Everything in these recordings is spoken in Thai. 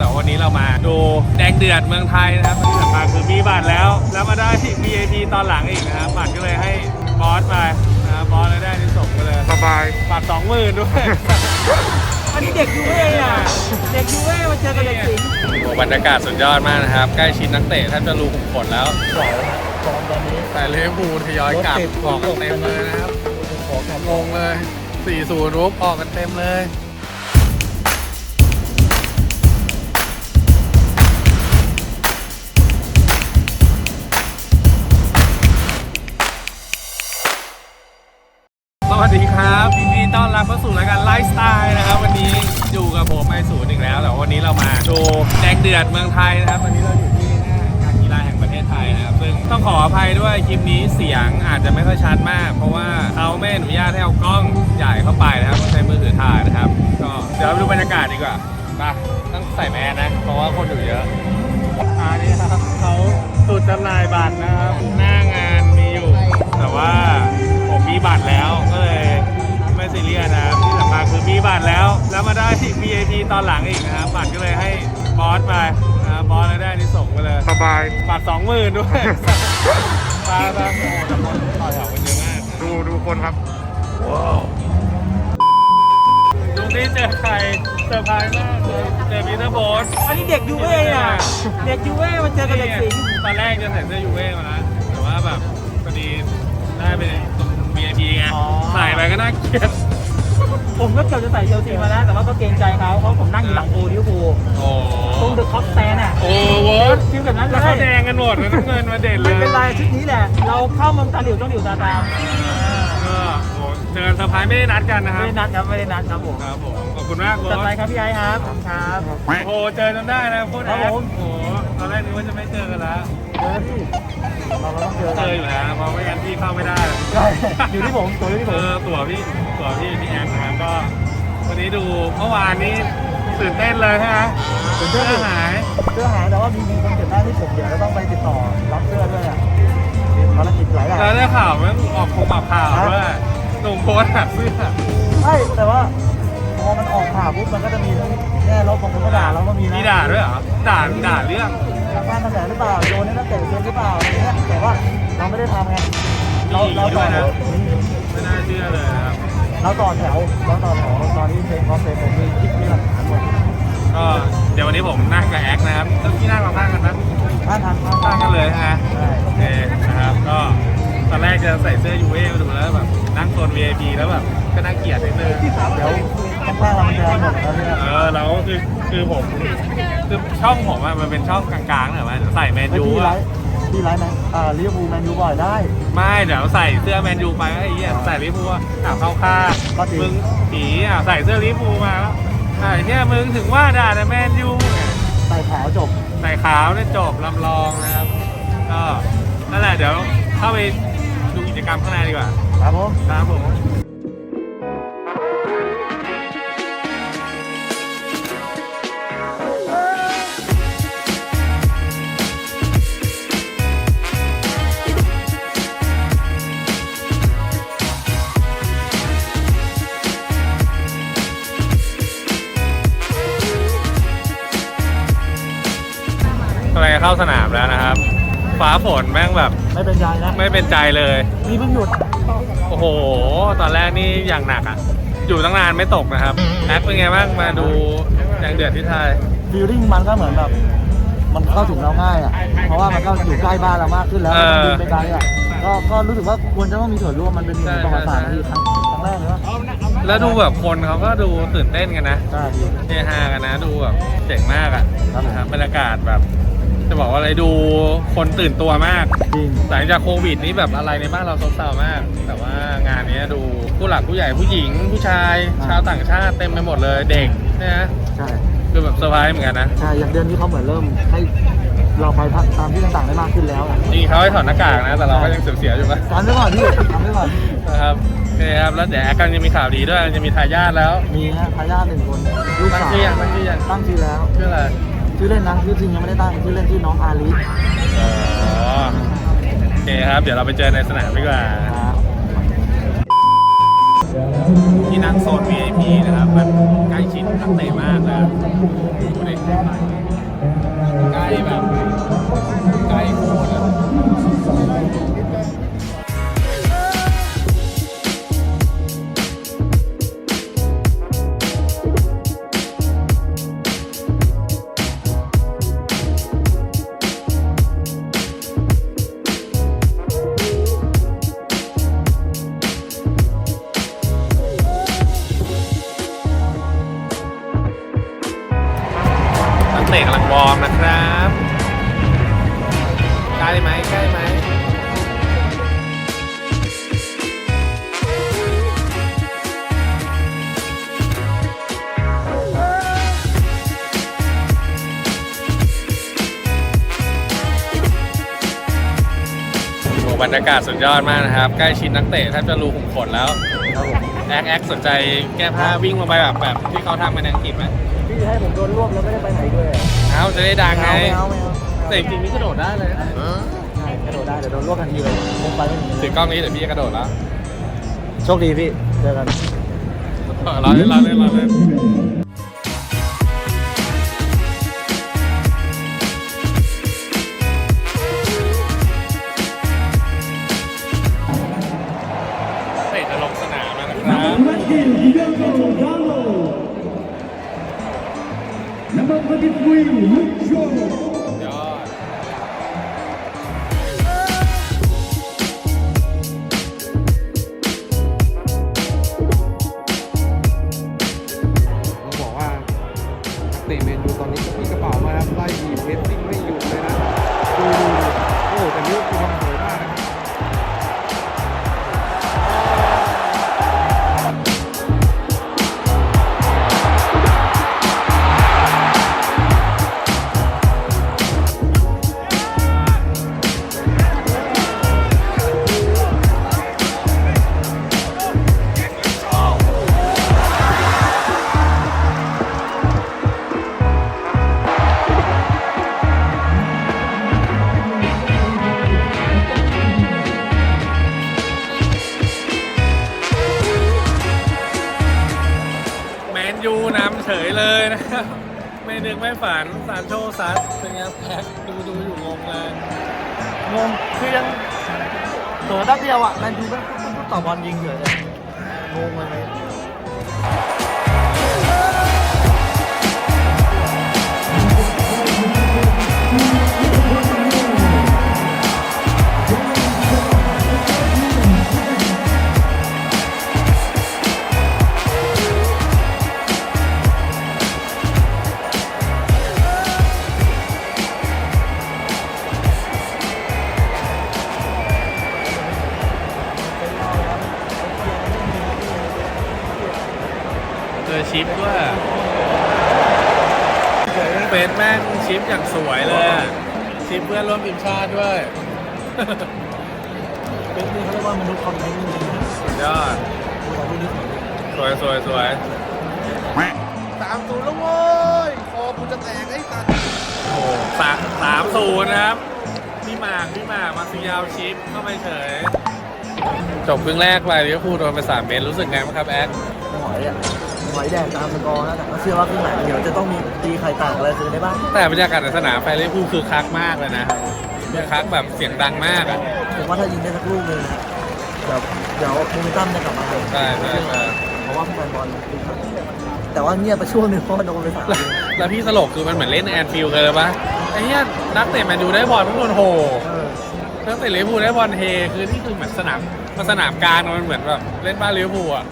แต่วันนี้เรามาดูแดงเดือดเมืองไทยนะครับที่สำคัญคือมีบัตรแล้ว แล้วมาได้ VIP ตอนหลังอีกนะครับบัตรก็เลยให้บอสไปนะครับบอสเลยได้ที่ส่งไปเลยสบายบัตรสองหมื่นด้วย อันนี้เด็กยูเว่อะ เด็กยูเว่มาเจอกับเด็กสิงห์โอ้บรรยากาศสุดยอดมากนะครับ ใกล้ชิดนักเตะแทบจะรูขุมขนแล้วสองสองตอนนี้แต่เลฟูลทยอยกลับรถติดออกกันเต็มเลยนะครับงงเลย 4-0รุกออกกันเต็มเลย สวัสดีครับยินดีต้อนรับเข้าสู่รายการไลฟ์สไตล์นะครับ วันนี้อยู่กับผมไอศูนย์อีกแล้วแต่วันนี้เรามาดูแดงเดือดเมืองไทยนะครับวันนี้เราอยู่ที่หน้าการกีฬาแห่งประเทศไทยนะครับซึ่งต้องขออภัยด้วยคลิปนี้เสียงอาจจะไม่ค่อยชัดมาก เพราะว่าเขาไม่อนุญาตให้เอากล้องใหญ่เข้าไปนะครับใช้มือถือถ่ายนะครับ ก็เดี๋ยวไปดูบรรยากาศดีกว่าไปต้องใส่แมสนะเพราะว่าคนอยู่เยอะอันนี้ครับเขาสุดจำหน่ายบัตรนะครับหน้างานมีอยู่ แต่ว่า มมีบัตรแล้วก็เลยไม่ซีเรียสนะครับที่สำคัญคือมีบัตรแล้ว แล้วมาได้ VIP ตอนหลังอีกนะครับบัตรก็เลยให้บอสไปนะครับบอสเลยได้ที่ส่งไปเลยสบาย บัตรสองหมื่นด้วยตาตาโอ้โหแต่คนต่อแถวกันเยอะมากดูดูคนครับดูที่เจอใครเซอร์ไพรส์มากเลยเจอพีเตอร์โบส อันนี้เด็กยูเว่อะ เด็กยูเว่มาเจอกับเด็กสิงห์ ตอนแรกจะใส่เสื้อยูเว่มานะแต่ว่าแบบพอดีได้เป็นตรง VIP ไงใส่ไปก็น่าเกลียดผมก็เกือบจะใส่เชลซีมาแล้ว แต่ว่าก็เกรงใจเขาเพราะผมนั่งอยู่หลังโอลิเวอร์พูลโอ้ตรงเดอะคอปสแตนอะโอ้โหคิวแบบนั้นเลแล้วเขาแดยงกันหมดเลยน้ำเงินมาเด่นเลยไม่เป็นไรชุดนี้แหละ เราเข้าเมืองตาหลิวต้องหลิวตาตามก็โอ้เจอเซอร์ไพรส์ไม่ได้นัดกันนะคไม่รับ ได้นัดครับไม่ได้นัดครับผมครับผม ขอบคุณมากโบจัดไปสครับพี่ไอ้ครับขอบคุณครับ โอ้โหเจอจนได้นะโคตรแอครับคผม โอ้โหตอนแรกนึกว่าจะไม่เจอกันแล้ว เจอที่เราก็ต้องเจอเจกันออยู่แล้วเพราะไม่งั้นพี่เข้าไม่ได้ ใช่อยู่ที่ผมตัวอยู่ที่ผเอมอตั๋วพี่ตั๋วพี่พี่แอมนะครับก็ วันนี้ดูเมื่อวานนี้ตื่นเต้นเลยใช่ไหมตื่นเต้นเสื้อหาย เสื้อหายแต่ว่ามีมีคนเก็บได้ที่ผมเดี๋ยวเราต้องไปติดต่อรับเสื้อด้วยอะภารกิจหลายอย่าง แล้วได้ข่าวมันออกคงออกข่าวว่าหนุ่มโพสต์หาเสื้อใช่แต่ว่าพอมันออกข่าวปุ๊บมันก็จะมีแง่ลบของคนก็ด่าเราก็มีนะมีด่าด้วยเหรอด่าด่าเรื่อง ทางบ้านกระแสหรือเปล่าโยนให้นักเตะเกินหรือเปล่าอะไรเงี้ยแต่ว่าเราไม่ได้ทำไงเราเราต่อแถวไม่น่าเชื่อเลยนะครับเราต่อแถวเราต่อแถวตอนนี้เพลงคอสเพลงผมมีคลิปมีหลักฐานหมดก็เดี๋ยววันนี้ผมนั่งกับแอคนะครับแล้วพี่นั่งกับข้างกันนะท่านทันท่านข้างกันเลยนะใช่โอเคนะครับก็ตอนแรกจะใส่เสื้อยูเว่มาดูแล้วแบบนั่งโซน VIP แล้วแบบก็น่าเกลียดนิดนึงเดี๋ยวข้างๆเรามันจะหมดแล้วเนี่ยเออแล้วคือ คือผมคือช่องผมอะมันเป็นช่องกลางๆเหรอวะเดี๋ยวใส่แมนไอ้ยูที่ไลอะฟ์ที่ไลฟ์แมนอ่าลิเวอร์พูลแมนยูบ่อยได้ ไม่เดี๋ยวใส่เสื้อแมนยูไปไอ้เหี้ยใส่ลิเวอร์พูลอะอะเข้าค่างก็จริง มึงผีอะใส่เสื้อลิเวอร์พูลมาแล้วไอ้เนี่ยมึงถึงว่าด่าแต่แมนยูเนี่ยใส่ขาวจบ ใส่ขาวเนี่ยจบลำลองนะครับ ก็นั่นแหละเดี๋ยวเข้าไปดูกิจกรรมข้างในดีกว่า ครับผม ครับผม เข้าสนามแล้วนะครับ ฟ้าฝนแม่งแบบไม่เป็นใจนะไม่เป็นใจเลย นี่เพิ่งหยุดโอ้โห ตอนแรกนี่อย่างหนักอะ อยู่ตั้งนานไม่ตกนะครับแอคเป็นไงบ้างมาดูอย่างเดือดที่ไทย ฟีลลิ่งมันก็เหมือนแบบ มันเข้าถึงเราง่ายอะ เพราะว่ามันก็อยู่ใกล้บ้านเรามากขึ้นแล้วเออ มันบินไปไกลอะก็ก็รู้สึกว่าควรจะต้องมีส่วนร่วมมันเป็นใช่ประวัติศาสตร์ใช่นะพี่ครั้งครั้งแรกเลยว่าแล้วดูแบบคนเขาก็ดูตื่นเต้นกันนะใช่พี่เฮฮากันนะดูแบบเจ๋งมากอะครับผม นะครับบรรยากาศแบบ จะบอกว่าอะไรดูคนตื่นตัวมาก จริง หลังจากโควิดนี้แบบอะไรในบ้านเราซบเซามาก แต่ว่างานนี้ดูผู้หลักผู้ใหญ่ผู้หญิง ผู้ชายชาวต่างชาติเต็มไปหมดเลยเด็กเนะใช่ คือแบบเซอร์ไพรส์เหมือนกันนะใช่ อย่างเดือนที่เขาเหมือนเริ่มให้เราไปตามที่ต่างๆได้มากขึ้นแล้วอะจริงๆเขาให้ถอดหน้ากากนะ แต่เราก็ยังเสียๆอยู่ปะทำไว้ก่อนพี่ทำไว้ก่อน นะครับโอเคครับแล้วเดี๋ยวแอคกันจะมีข่าวดีด้วยจะมีทายาทแล้วมีฮะทายาทหนึ่งคน ลูกตั้งสาวชื่อยังตั้งชื่อยังตั้งชื่อแล้ว ชื่ออะไร ชื่อเล่นนะชื่อจริงยังไม่ได้ตั้งชื่อเล่นชื่อน้องอาลิอ๋อโอเคครับ เดี๋ยวเราไปเจอในสนามดีกว่า ครับที่นั่งโซน VIP นะครับ มันใกล้ชิดนักเตะมากเลยอะดูดิใกล้แบบ ไหมใกล้ไหมโอ้บรรยากาศสุดยอดมากนะครับ ใกล้ชิดนักเตะแทบจะรูขุมขนแล้วแอคแอคสนใจแก้ผ้าวิ่งมาไปแบบแบบที่เขาทำกันในอังกฤษไหมพี่ให้ผมโดนรวบแล้วไม่ได้ไปไหนด้วยอะเอ้าจะได้ดังไง ไม่เอาไม่เอา แต่จริงๆนี่กระโดดได้เลยนะใช่กระโดดได้เดี๋ยวโดนรวบทันทีเลยลงไปไม่ถึงถือกล้องนี้เดี๋ยวพี่จะกระโดดแล้วโชคดีพี่เจอกันรอเล่นรอเล่นรอเล่นเตะจะลงสนามแล้วนะครับ Number 23, Luke Shaw. เตะเมนูตอนนี้ก็มีกระเป๋ามาครับไล่บีเพสซิ่งาร์ทเป็นไงแพ็คดูดูอยู่งงเลยงงคือยังเผลอแป๊บเดียวอะแมนยูก็ปุ๊บปุ๊บต่อบอลยิงเฉยเลยงงเลย ชาติด้วยเป็นนี่เขาเรียกว่ามนุษย์คอนเทนต์จริงๆนะสุดยอดดูแบบนี้สวยสวยสวยสามศูนย์แล้วเว้ยคอกูจะแตกไอ้สัตว์โอ้สามสามศูนย์นะครับพี่หมากพี่หมากมาซิยาวชิปเข้าไปเฉย จบครึ่งแรกไปลิเวอร์พูลโดนไปสามเมตรรู้สึกไงบ้างครับแอดหอยอะหอยแดงตามสกอร์นะแต่ก็เชื่อว่าครึ่งหลังเดี๋ยวจะต้องมีตีไข่ต่างอะไรคืนได้บ้างแต่บรรยากาศในสนามไปลิเวอร์พูลคือคักมากเลยนะ คือคักแบบเสียงดังมากอะผมว่าถ้ายิงได้สักลูกหนึงนะแบบเดี๋ยวโมเมนตัมจะกลับมาเลยใช่ใช่ใช่เพราะว่าแฟนบอลคือคักแต่ว่าเงียบไปช่วงหนึงเพราะว่าโดนไปสามแล้วแล้วพี่ตลกคือมันเหมือนเล่นแอนฟิลด์กันเลยปะไอ้เนี้ยนักเตะแมนยูได้บอลทุกคนโหเออนักเตะลิเวอร์พูลได้บอลเฮคือนี่คือเหมือนสนามมันสนามกลางมันเหมือนแบบเล่นบ้านลิเวอร์พูลอะ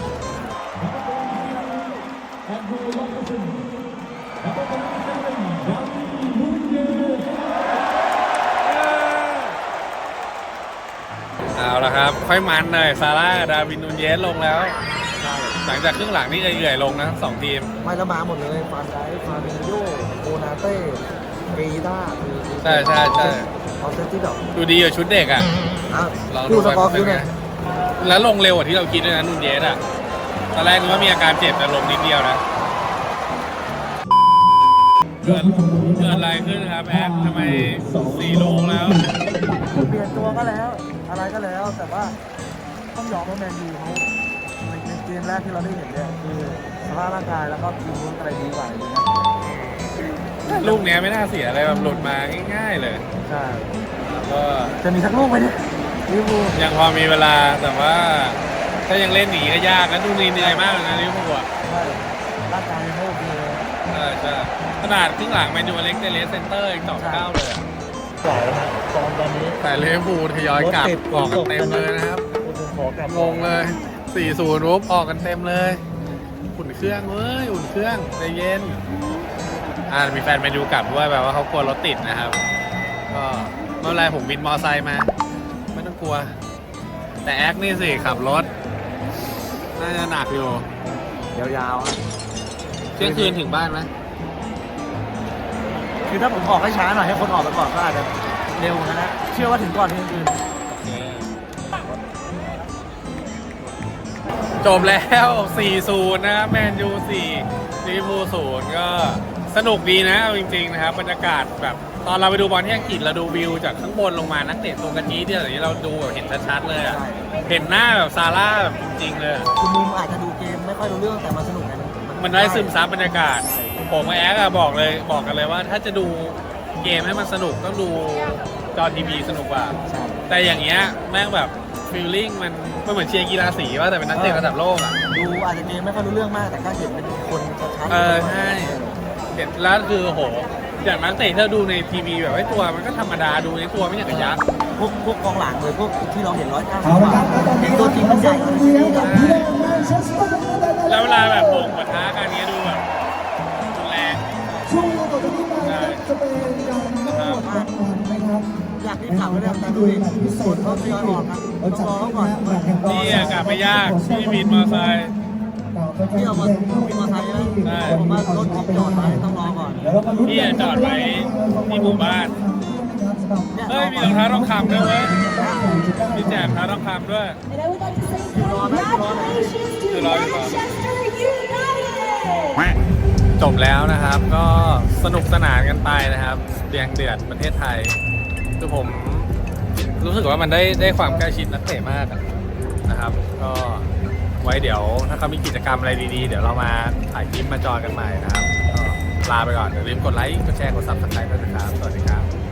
เอาละครับ ค่อยมันหน่อยซาร่ากับดาวินนูนเยสลงแล้ว หลังจากครึ่งหลังนี่เอื่อยๆลงนะทั้งสองทีม ไม่และมาหมดเลยฟานไดฟาบินโยโอนาเต้เกยิต้าคือใช่ใช่ใช่เอาเซตที่แบบดูดีกว่าชุดเด็กอะอะลองดูดูสไปกอร์เป็คินวไงเนี่ยแล้วลงเร็วกว่าที่เราคิดด้วยนะนูนเยสอะ ตอนแรกนึกว่ามีอาการเจ็บแต่ลงนิดเดียวนะ เกิดเกิดอะไรขึ้นครับแอคทำไมสี่ลูกแล้ว เปลี่ยนตัวก็แล้ว อะไรก็แล้ว แต่ว่าต้องยอมว่าแมนยูเขาในในเกมแรกที่เราได้เห็นเนี่ยคือสภาพร่างกายแล้วก็ทีมรุ้นอะไรดีกว่าเลยนะลูกเนี้ยไม่น่าเสียอะไรแบบหลุดมาง่าย ๆ เลยใช่ก็จะมีสักลูกไหมเนี่ยลิเวอร์พูลยังพอมีเวลาแต่ว่า ถ้ายังเล่นหนีก็ยากนะดูเหนื่อยมากเลยนะลิเวอร์พูลอะใช่ร่างกายไม่โอเคเลย ใช่ใช่ขนาดครึ่งหลังแมนยูเล็กเตเลสเซนเตอร์อีกสองเก้าเลยอะ จ่ายนะฟอร์มตอนนี้แต่ลิเวอร์พูลทยอยกลับออกกันเต็มเลยนะครับผมขอกลับงงเลย4-0รูปออกกันเต็มเลยอุ่นเครื่องเว้ยอุ่นเครื่องใจเย็นอ่ามีแฟนไปดูกลับด้วยแบบว่าเขากลัวรถติดนะครับ ก็ไม่เป็นไรผมบินมอไซค์มาไม่ต้องกลัว แต่แอคนี่สิขับรถน่าจะหนักอยู่ยาวๆอะเที่ยงคืนถึงบ้านไหม คือถ้าผมออกให้ช้าหน่อยให้คนออกไปก่อนก็อาจจะเร็วนะนะเชื่อว่าถึงก่อนที่อื่นจบแล้ว 4-0 นะครับ แมนยู 4 ลิเวอร์พูล 0 ก็สนุกดีนะเอาจริงๆนะครับ บรรยากาศแบบตอนเราไปดูบอลที่อังกฤษเราดูวิวจากข้างบนลงมานักเตะตัวกระจี้ที่เดี๋ยวนี้เราดูแบบเห็นชัดๆเลยอะเห็นหน้าแบบซาร่าแบบจริงๆเลยอะคือมุมอาจจะดูเกมไม่ค่อยรู้เรื่องแต่มันสนุกไงมันได้ซึมซับบรรยากาศ ผมกับแอ๊กอะบอกเลยบอกกันเลยว่า ถ้าจะดูเกมให้มันสนุกต้องดูจอทีวีสนุกกว่าใช่แต่อย่างเงี้ยแม่งแบบฟีลลิ่งมันมันเหมือนเชียร์กีฬาสีว่าแต่เป็นนักเตะระดับโลกอะดูอาจจะเกมไม่ค่อยรู้เรื่องมากแต่ก็เห็นเป็นคนชัดๆเออใช่เห็นแล้วคือโหอย่างนักเตะที่เราดูในทีวีแบบไอ้ตัวมันก็ธรรมดาดูในตัวไม่อย่างกับยักษ์พวกพวกกองหลังเลยพวกที่เราเห็นร้อยเก้าสิเอาบละกคว่ารับและตอนเห็นี้นตัวจริงมันใหญ่เดียวกับผู้เล่นแมนเชสเตอร์ยูไนเต็ดแล้วเวลาแบบโป่งปะทะกันเนี้ยดู อยากรีบกลับเลยนะแต่ดูดิคนเขาทยอยออกครับต้องรอเขาก่อนนี่อากาศไม่ยากที่บินมอไซค์ที่เอามามีมอเตอไซค์ใช่ไหมผมว่ารถจอดไว้ต้องรอก่อนพี่จอดไว้ที่หมู่บ้านเฮ้ยมีรองเท้าทองคำด้วยเว้ยมีแจกรองเท้าทองคำด้วย And I would like to say congratulations to Good luck, good luck. Manchester United! จบแล้วนะครับก็สนุกสนานกันไปนะครับเดียงเดือดประเทศไทย คือผมรู้สึกว่ามันได้ได้ความใกล้ชิดนักเตะมากอะนะครับ ก็ไว้เดี๋ยวถ้าเขามีกิจกรรมอะไรดีๆ เดี๋ยวเรามาถ่ายคลิปมาจอยกันใหม่นะครับก็ลาไปก่อนอย่าลืมกดไลค์กดแชร์กดซับสไครต์ด้วยนะครับ สวัสดีครับ